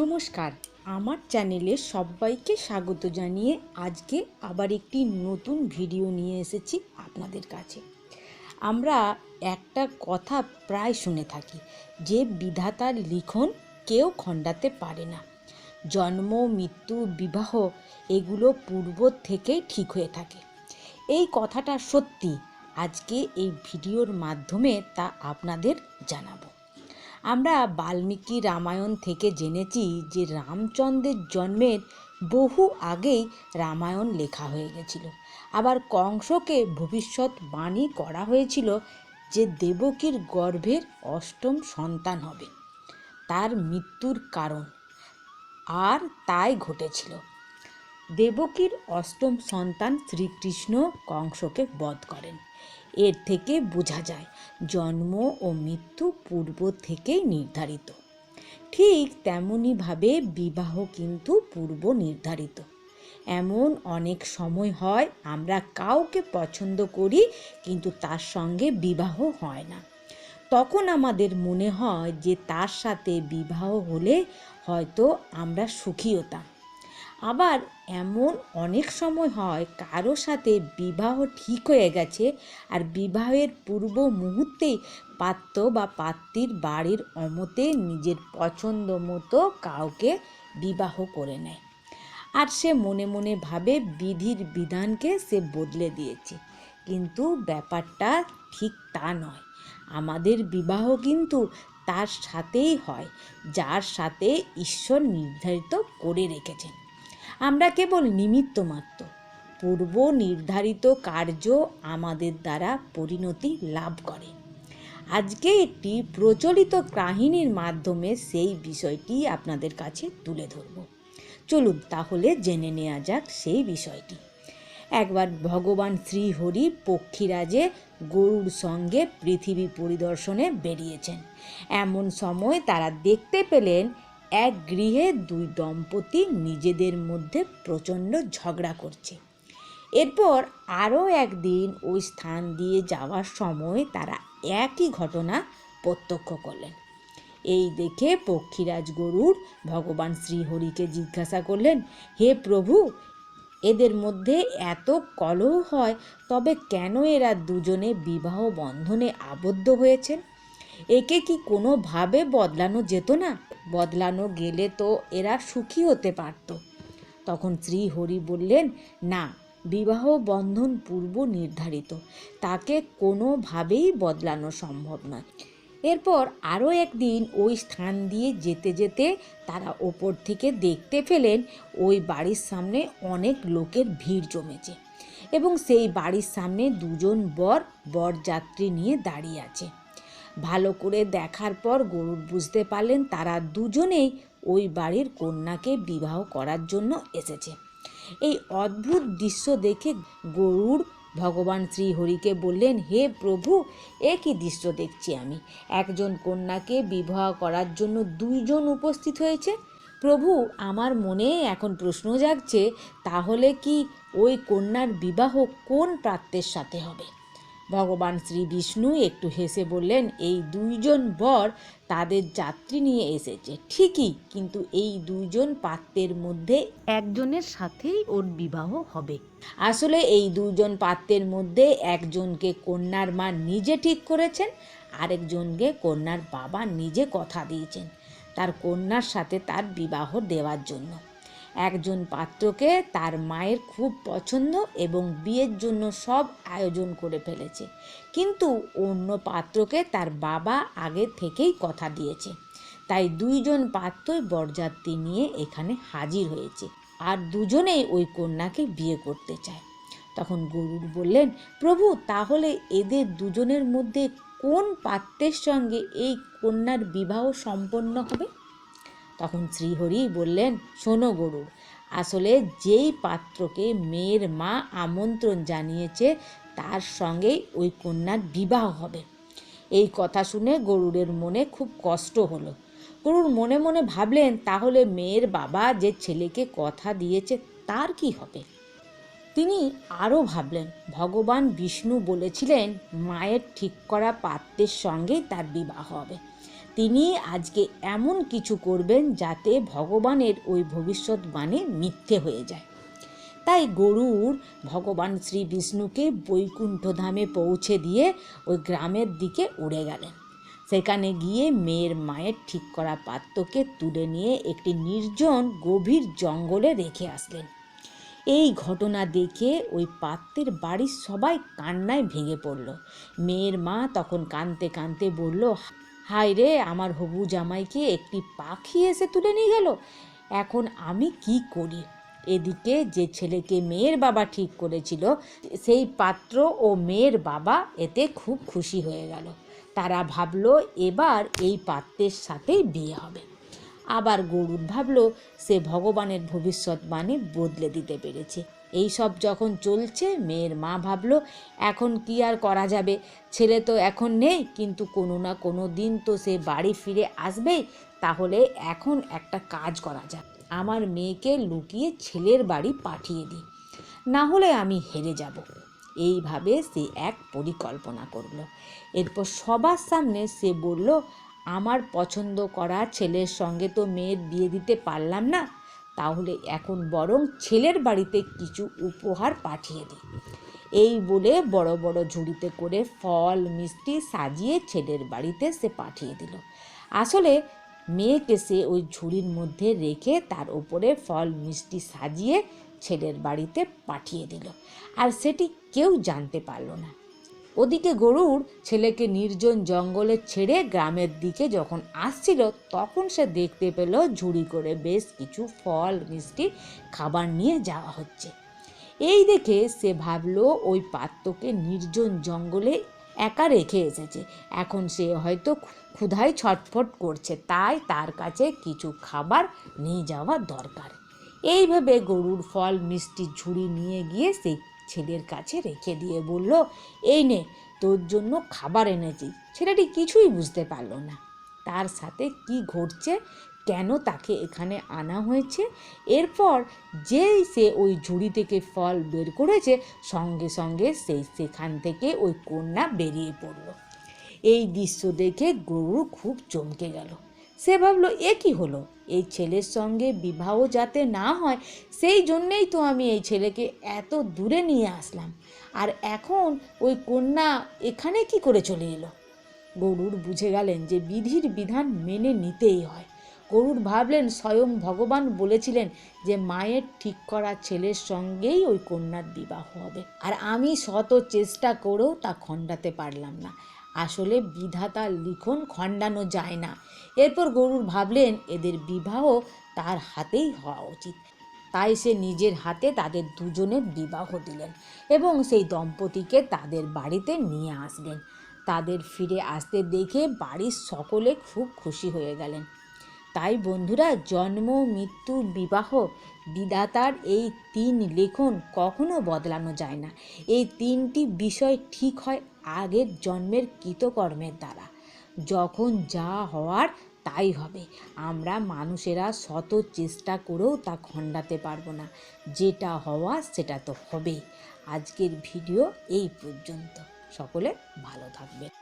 নমস্কার। আমার চ্যানেলে সবাইকে স্বাগত জানিয়ে আজকে আবার একটি নতুন ভিডিও নিয়ে এসেছি আপনাদের কাছে। আমরা একটা কথা প্রায় শুনে থাকি, যে বিধাতার লিখন কেউ খণ্ডাতে পারে না। জন্ম, মৃত্যু, বিবাহ, এগুলো পূর্ব থেকেই ঠিক হয়ে থাকে। এই কথাটা সত্যি, আজকে এই ভিডিওর মাধ্যমে তা আপনাদের জানাব। আমরা বাল্মীকি রামায়ণ থেকে জেনেছি যে রামচন্দ্রের জন্মের বহু আগেই রামায়ণ লেখা হয়ে গেছিল। আবার কংসকে ভবিষ্যৎ বাণী করা হয়েছিল যে দেবকীর গর্ভের অষ্টম সন্তান হবে। তার মৃত্যুর কারণ আর তাই ঘটেছিল। দেবকীর অষ্টম সন্তান শ্রীকৃষ্ণ কংসকে বধ করেন। এর থেকে বোঝা যায়, জন্ম ও মৃত্যু পূর্ব থেকেই নির্ধারিত। ঠিক তেমনইভাবে বিবাহ কিন্তু পূর্ব নির্ধারিত। এমন অনেক সময় হয়, আমরা কাউকে পছন্দ করি, কিন্তু তার সঙ্গে বিবাহ হয় না। তখন আমাদের মনে হয় যে তার সাথে বিবাহ হলে হয়তো আমরা সুখী হতাম আবার এমন অনেক সময় হয় কারও সাথে বিবাহ ঠিক হয়ে গেছে আর বিবাহের পূর্ব মুহূর্তেই পাত্র বা পাত্রীর বাড়ির অমতে নিজের পছন্দ মতো কাউকে বিবাহ করে নেয়। আর সে মনে মনে ভাবে বিধির বিধানকে সে বদলে দিয়েছে। কিন্তু ব্যাপারটা ঠিক তা নয়। আমাদের বিবাহ কিন্তু তার সাথেই হয়, যার সাথে ঈশ্বর নির্ধারিত করে রেখেছেন। আমরা কেবল নিমিত্ত মাত্র। পূর্ব নির্ধারিত কার্য আমাদের দ্বারা পরিণতি লাভ করে। আজকে একটি প্রচলিত কাহিনীর মাধ্যমে সেই বিষয়টি আপনাদের কাছে তুলে ধরব। চলুন তাহলে জেনে নেওয়া যাক সেই বিষয়টি। একবার ভগবান শ্রীহরি পক্ষীরাজে গরুর সঙ্গে পৃথিবী পরিদর্শনে বেরিয়েছেন। এমন সময় তারা দেখতে পেলেন এক গৃহে দুই দম্পতি নিজেদের মধ্যে প্রচণ্ড ঝগড়া করছে। এরপর আরও একদিন ওই স্থান দিয়ে যাওয়ার সময় তারা একই ঘটনা প্রত্যক্ষ করলেন। এই দেখে পক্ষীরাজ গরুর ভগবান শ্রীহরিকে জিজ্ঞাসা করলেন, হে প্রভু, এদের মধ্যে এত কলহ হয়, তবে কেন এরা দুজনে বিবাহ বন্ধনে আবদ্ধ হয়েছেন? একে কি কোনোভাবে বদলানো যেত না? বদলানো গেলে তো এরা সুখী হতে পারত। তখন শ্রীহরি বললেন, না, বিবাহ বন্ধন পূর্ব নির্ধারিত। তাকে কোনোভাবেই বদলানো সম্ভব নয়। এরপর আরও একদিন ওই স্থান দিয়ে যেতে যেতে তারা ওপর থেকে দেখতে পেলেন, ওই বাড়ির সামনে অনেক লোকের ভিড় জমেছে এবং সেই বাড়ির সামনে দুজন বর বরযাত্রী নিয়ে দাঁড়িয়ে আছে। ভালো করে দেখার পর গরুর বুঝতে পারলেন তারা দুজনেই ওই বাড়ির কন্যাকে বিবাহ করার জন্য এসেছে। এই অদ্ভুত দৃশ্য দেখে গরুর ভগবান শ্রীহরিকে বললেন, হে প্রভু এ কি দৃশ্য দেখছি আমি। একজন কন্যাকে বিবাহ করার জন্য দুইজন উপস্থিত হয়েছে। প্রভু, আমার মনে এখন প্রশ্ন জাগছে, তাহলে কি ওই কন্যার বিবাহ কোন প্রাত্যের সাথে হবে? ভগবান শ্রী বিষ্ণু একটু হেসে বললেন, এই দুইজন বর তাদের যাত্রী নিয়ে এসেছে। ঠিকই, কিন্তু এই দুইজন পাত্রের মধ্যে একজনের সাথেই ওর বিবাহ হবে। আসলে এই দুইজন পাত্রের মধ্যে একজনকে কন্যার মা নিজে ঠিক করেছেন, আরেকজনকে কন্যার বাবা নিজে কথা দিয়েছেন, তার কন্যার সাথে তার বিবাহ দেওয়ার জন্য। একজন পাত্রকে তার মায়ের খুব পছন্দ এবং বিয়ের জন্য সব আয়োজন করে ফেলেছে। কিন্তু অন্য পাত্রকে তার বাবা আগে থেকেই কথা দিয়েছে। তাই দুইজন পাত্রই বরযাত্রী নিয়ে এখানে হাজির হয়েছে আর দুজনেই ওই কন্যাকে বিয়ে করতে চায়। তখন গরুর বললেন, প্রভু, তাহলে এদের দুজনের মধ্যে কোন পাত্রের সঙ্গে এই কন্যার বিবাহ সম্পন্ন হবে? তখন শ্রীহরি বললেন, শোনো গরুর আসলে যেই পাত্রকে মেয়ের মা আমন্ত্রণ জানিয়েছে, তার সঙ্গেই ওই কন্যার বিবাহ হবে। এই কথা শুনে গরুরের মনে খুব কষ্ট হলো। গরুর মনে মনে ভাবলেন, তাহলে মেয়ের বাবা যে ছেলেকে কথা দিয়েছে, তার কি হবে? তিনি আরও ভাবলেন, ভগবান বিষ্ণু বলেছিলেন, মায়ের ঠিক করা পাত্রের সঙ্গেই তার বিবাহ হবে। তিনি আজকে এমন কিছু করবেন যাতে ভগবানের ওই ভবিষ্যৎবাণী মিথ্যে হয়ে যায়। তাই গরুর ভগবান শ্রী বিষ্ণুকে বৈকুণ্ঠ ধামে পৌঁছে দিয়ে ওই গ্রামের দিকে উড়ে গেলেন। সেখানে গিয়ে মেয়ের মায়ের ঠিক করা পাত্রকে তুলে নিয়ে একটি নির্জন গভীর জঙ্গলে রেখে আসলেন। এই ঘটনা দেখে ওই পাত্রের বাড়ির সবাই কান্নায় ভেঙে পড়ল। মেয়ের মা তখন কাঁদতে কাঁদতে বলল হায় রে, আমার হবু জামাইকে একটি পাখি এসে তুলে নিয়ে গেল। এখন আমি কি করি? এদিকে যে ছেলেকে মেয়ের বাবা ঠিক করেছিল, সেই পাত্র ও মেয়ের বাবা এতে খুব খুশি হয়ে গেল। তারা ভাবলো, এবার এই পাত্রের সাথেই বিয়ে হবে। আবার গরুর ভাবলো, সে ভগবানের ভবিষ্যৎবাণী বদলে দিতে পেরেছে। এই সব যখন চলছে, মেয়ের মা ভাবলো, এখন কি আর করা যাবে? ছেলে তো এখন নেই, কিন্তু কোনো না কোনো দিন তো সে বাড়ি ফিরে আসবেই। তাহলে এখন একটা কাজ করা যাক। আমার মেয়েকে লুকিয়ে ছেলের বাড়ি পাঠিয়ে দিই। না হলে আমি হেরে যাব। এইভাবে সে এক পরিকল্পনা করল। এরপর সবার সামনে সে বলল, আমার পছন্দ করা ছেলের সঙ্গে তো মেয়ের বিয়ে দিতে পারলাম না। তাহলে এখন বরং ছেলের বাড়িতে কিছু উপহার পাঠিয়ে দিই এই বলে বড় বড় ঝুড়িতে করে ফল, মিষ্টি সাজিয়ে ছেলের বাড়িতে সে পাঠিয়ে দিল। আসলে মেয়েকে সে ওই ঝুড়ির মধ্যে রেখে তার উপরে ফল, মিষ্টি সাজিয়ে ছেলের বাড়িতে পাঠিয়ে দিল। আর সেটি কেউ জানতে পারল না। ওদিকে গরুর ছেলেকে নির্জন জঙ্গলে ছেড়ে গ্রামের দিকে যখন আসছিল, তখন সে দেখতে পেল ঝুড়ি করে বেশ কিছু ফল, মিষ্টি, খাবার নিয়ে যাওয়া হচ্ছে। এই দেখে সে ভাবলো, ওই পাত্রকে নির্জন জঙ্গলে একা রেখে এসেছে। এখন সে হয়তো ক্ষুধায় ছটফট করছে, তাই তার কাছে কিছু খাবার নিয়ে যাওয়া দরকার। এইভাবে গরুর ফল, মিষ্টি, ঝুড়ি নিয়ে গিয়ে সেই ছেলের কাছে রেখে দিয়ে বলল, এই নে, তোর জন্য খাবার এনেছি। ছেলেটি কিছুই বুঝতে পারল না। তার সাথে কি ঘটছে, কেন তাকে এখানে আনা হয়েছে, এরপর যেই সে ওই ঝুড়ি থেকে ফল বের করেছে, সঙ্গে সঙ্গে সেই সেখান থেকে ওই কন্যা বেরিয়ে পড়ল। এই দৃশ্য দেখে গরু খুব চমকে গেল। সে ভাবলো, এ কি হলো? এই ছেলের সঙ্গে বিবাহ যাতে না হয়, সেই জন্যেই তো আমি এই ছেলেকে এত দূরে নিয়ে আসলাম। আর এখন ওই কন্যা এখানে কি করে চলে এলো? গরুর বুঝে গেলেন যে বিধির বিধান মেনে নিতেই হয়। গরুর ভাবলেন, স্বয়ং ভগবান বলেছিলেন যে মায়ের ঠিক করা ছেলের সঙ্গেই ওই কন্যার বিবাহ হবে। আর আমি শত চেষ্টা করেও তা খণ্ডাতে পারলাম না। আসলে বিধাতার লিখন খণ্ডানো যায় না। এরপর গরুর ভাবলেন, এদের বিবাহ তার হাতেই হওয়া উচিত। তাই সে নিজের হাতে তাদের দুজনের বিবাহ দিলেন এবং সেই দম্পতিকে তাদের বাড়িতে নিয়ে আসলেন। তাদের ফিরে আসতে দেখে বাড়ির সকলে খুব খুশি হয়ে গেলেন। তাই বন্ধুরা, জন্ম, মৃত্যু, বিবাহ, বিধাতার এই তিন লেখন কখনো বদলানো যায় না। এই তিনটি বিষয় ঠিক হয় আগের জন্মের কৃতকর্মের দ্বারা। যখন যা হওয়ার তাই হবে। আমরা মানুষেরা শত চেষ্টা করেও তা খণ্ডাতে পারব না। যেটা হওয়া সেটা তো হবেই। আজকের ভিডিও এই পর্যন্ত। সকলে ভালো থাকবে